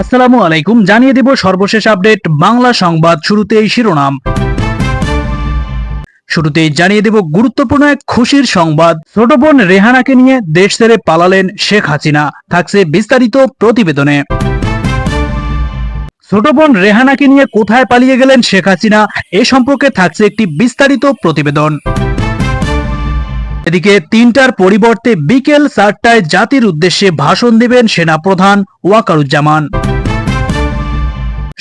আসসালামু আলাইকুম, জানিয়ে দেব সর্বশেষ আপডেট বাংলা সংবাদ শুরুতেই শিরোনাম। শুরুতেই জানিয়ে দেব গুরুত্বপূর্ণ এক খুশির সংবাদ। ছোট বোন রেহানাকে নিয়ে দেশ ছেড়ে পালালেন শেখ হাসিনা। থাকছে বিস্তারিত প্রতিবেদনে। ছোট বোন রেহানাকে নিয়ে কোথায় পালিয়ে গেলেন শেখ হাসিনা? এ সম্পর্কে থাকছে একটি বিস্তারিত প্রতিবেদন। এদিকে তিনটার পরিবর্তে বিকেল চারটায় জাতির উদ্দেশ্যে ভাষণ দেবেন সেনাপ্রধান ওয়াকারুজ্জামান।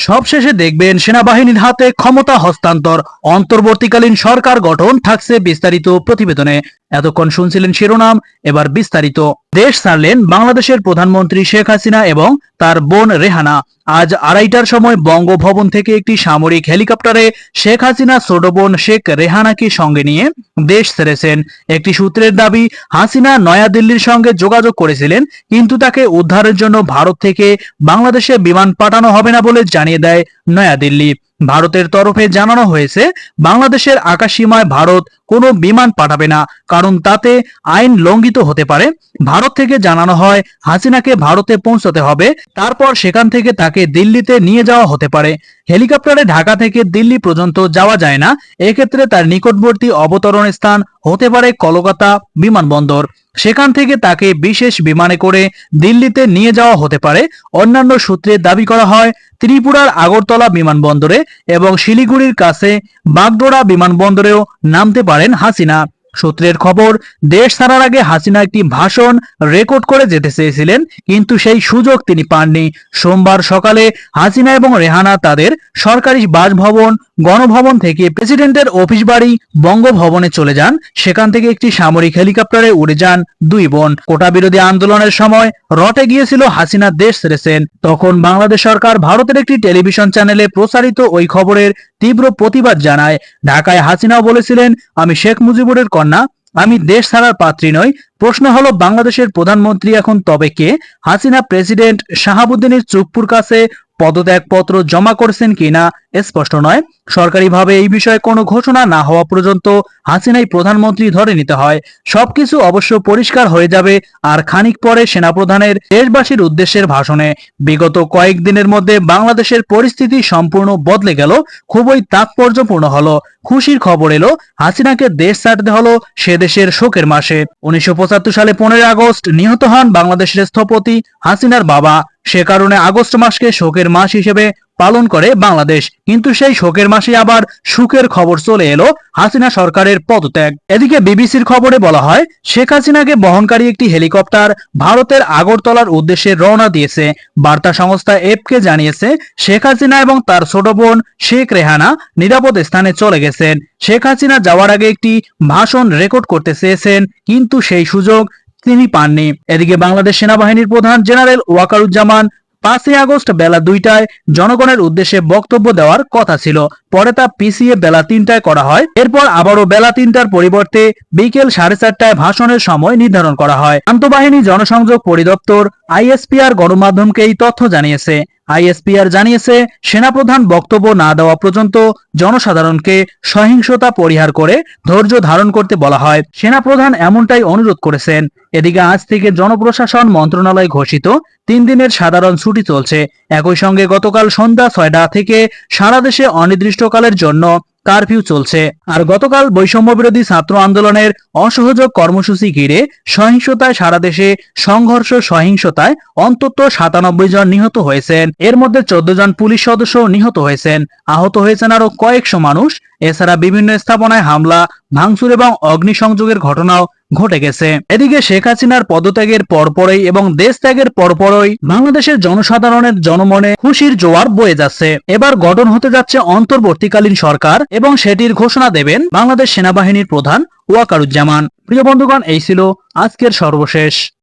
সবশেষে দেখবেন সেনাবাহিনীর হাতে ক্ষমতা হস্তান্তর। অন্তর্বর্তীকালীন সরকার গঠন থাকছে বিস্তারিত প্রতিবেদনে। এতক্ষণ শুনছিলেন শিরোনাম, এবার বিস্তারিত। দেশ ছাড়লেন বাংলাদেশের প্রধানমন্ত্রী শেখ হাসিনা এবং তার বোন রেহানা। আজ আড়াইটার সময় বঙ্গভবন থেকে একটি সামরিক হেলিকপ্টারে শেখ হাসিনা, ছোট বোন শেখ রেহানাকে সঙ্গে নিয়ে দেশ ছেড়েছেন। একটি সূত্রের দাবি, হাসিনা নয়াদিল্লির সঙ্গে যোগাযোগ করেছিলেন, কিন্তু তাকে উদ্ধারের জন্য ভারত থেকে বাংলাদেশে বিমান পাঠানো হবে না বলে জানিয়ে দেয় নয়াদিল্লি। ভারতের তরফে জানানো হয়েছে, বাংলাদেশের আকাশসীমায় ভারত কোনো বিমান পাঠাবে না, কারণ তাতে আইন লঙ্ঘিত হতে পারে। ভারত থেকে জানানো হয়, হাসিনাকে ভারতে পৌঁছতে হবে, তারপর সেখান থেকে তাকে দিল্লিতে নিয়ে যাওয়া হতে পারে। হেলিকপ্টারে ঢাকা থেকে দিল্লি পর্যন্ত যাওয়া যায় না। এক্ষেত্রে তার নিকটবর্তী অবতরণ স্থান হতে পারে কলকাতা বিমানবন্দর। সেখান থেকে তাকে বিশেষ বিমানে করে দিল্লিতে নিয়ে যাওয়া হতে পারে। অন্যান্য সূত্রে দাবি করা হয়, ত্রিপুরার আগরতলা বিমানবন্দরে এবং শিলিগুড়ির কাছে বাগডোরা বিমানবন্দরেও নামতে পারেন হাসিনা। সূত্রের খবর, দেশ ছাড়ার আগে হাসিনা একটি ভাষণ রেকর্ড করে যেতে চেয়েছিলেন, কিন্তু সেই সুযোগ তিনি পাননি। সোমবার সকালে হাসিনা এবং রেহানা তাদের সরকারি বাসভবন, গণভবন থেকে প্রেসিডেন্টের অফিস বাড়ি বঙ্গভবনে চলে যান। সেখান থেকে একটি সামরিক হেলিকপ্টারে উড়ে যান দুই বোন। কোটা বিরোধী আন্দোলনের সময় রটে গিয়েছিল হাসিনা দেশ ছেড়েছেন। তখন বাংলাদেশ সরকার ভারতের একটি টেলিভিশন চ্যানেলে প্রচারিত ওই খবরের তীব্র প্রতিবাদ জানায়। ঢাকায় হাসিনাও বলেছিলেন, আমি শেখ মুজিবুরের কন্যা, আমি দেশ ছাড়ার পাত্রী নই। প্রশ্ন হলো, বাংলাদেশের প্রধানমন্ত্রী এখন তবে কে? হাসিনা প্রেসিডেন্ট শাহাবুদ্দিনের চুপ্পুর কাছে পদত্যাগপত্র জমা করেছেন কিনা স্পষ্ট নয়। সরকারিভাবে এই বিষয়ে কোনো ঘোষণা না হওয়া পর্যন্ত হাসিনাই প্রধানমন্ত্রী ধরে নিতে হয়। সবকিছু অবশ্য পরিষ্কার হয়ে যাবে আর খানিক পরে সেনাপ্রধানের দেশবাসীর উদ্দেশ্যের ভাষণে। বিগত কয়েকদিনের মধ্যে বাংলাদেশের পরিস্থিতি সম্পূর্ণ বদলে গেল, খুবই তাৎপর্যপূর্ণ হলো। খুশির খবর এলো, হাসিনাকে দেশ ছাড়তে হলো সে দেশের শোকের মাসে। উনিশশো পঁচাত্তর সালে পনেরোই আগস্ট নিহত হন বাংলাদেশের স্থপতি হাসিনার বাবা। সে কারণে আগস্ট মাসকে শোকের মাস হিসেবে পালন করে বাংলাদেশ। কিন্তু সেই শোকের মাসে আবার সুখের খবর চলে এলো হাসিনা সরকারের পদত্যাগ। এদিকে বিবিসির খবরে বলা হয়, শেখ হাসিনাকে বহনকারী একটি হেলিকপ্টার ভারতের আগরতলার উদ্দেশ্যে রওনা দিয়েছে। বার্তা সংস্থা এপকে জানিয়েছে, শেখ হাসিনা এবং তার ছোট বোন শেখ রেহানা নিরাপদ স্থানে চলে গেছেন। শেখ হাসিনা যাওয়ার আগে একটি ভাষণ রেকর্ড করতে চেয়েছেন, কিন্তু সেই সুযোগ তিনি পাননি। এদিকে বাংলাদেশ সেনাবাহিনীর প্রধান জেনারেল ওয়াকারুজ্জামান পাঁচই আগস্ট বেলা দুইটায় জনগণের উদ্দেশ্যে বক্তব্য দেওয়ার কথা ছিল। পরে তা পিছিয়ে বেলা তিনটায় করা হয়। এরপর আবারও বেলা তিনটার পরিবর্তে বিকেল সাড়ে চারটায় ভাষণের সময় নির্ধারণ করা হয়। আন্তঃবাহিনী জনসংযোগ পরিদপ্তর আইএসপিআর গণমাধ্যমকে এই তথ্য জানিয়েছে। আইএসপিআর জানিয়েছে, সেনাপ্রধান বক্তব্য না দেওয়া পর্যন্ত জনসাধারণকে সহিংসতা পরিহার করে ধৈর্য ধারণ করতে বলা হয়। সেনাপ্রধান এমনটাই অনুরোধ করেছেন। এদিকে আজ থেকে জনপ্রশাসন মন্ত্রণালয় ঘোষিত, তিন দিনের সাধারণ ছুটি চলছে। একই সঙ্গে গতকাল সন্ধ্যা ছয়টা থেকে সারা দেশে অনির্দিষ্টকালের জন্য কারফিউ চলছে। আর গতকাল বৈষম্য বিরোধী ছাত্র আন্দোলনের অসহযোগ কর্মসূচি ঘিরে সহিংসতায় সারা দেশে সংঘর্ষ সহিংসতায় অন্তত সাতানব্বই জন নিহত হয়েছেন। এর মধ্যে চোদ্দ জন পুলিশ সদস্য নিহত হয়েছেন। আহত হয়েছেন আরও কয়েকশো মানুষ। এছাড়া বিভিন্ন স্থাপনায় হামলা, ভাঙচুর এবং অগ্নিসংযোগের ঘটনাও ঘটে গেছে। এদিকে শেখ হাসিনার পদত্যাগের পরপরই এবং দেশ ত্যাগের পরপরই বাংলাদেশের জনসাধারণের জনমনে খুশির জোয়ার বয়ে যাচ্ছে। এবার গঠন হতে যাচ্ছে অন্তর্বর্তীকালীন সরকার এবং সেটির ঘোষণা দেবেন বাংলাদেশ সেনাবাহিনীর প্রধান ওয়াকারুজ্জামান। প্রিয় বন্ধুগণ এই ছিল আজকের সর্বশেষ।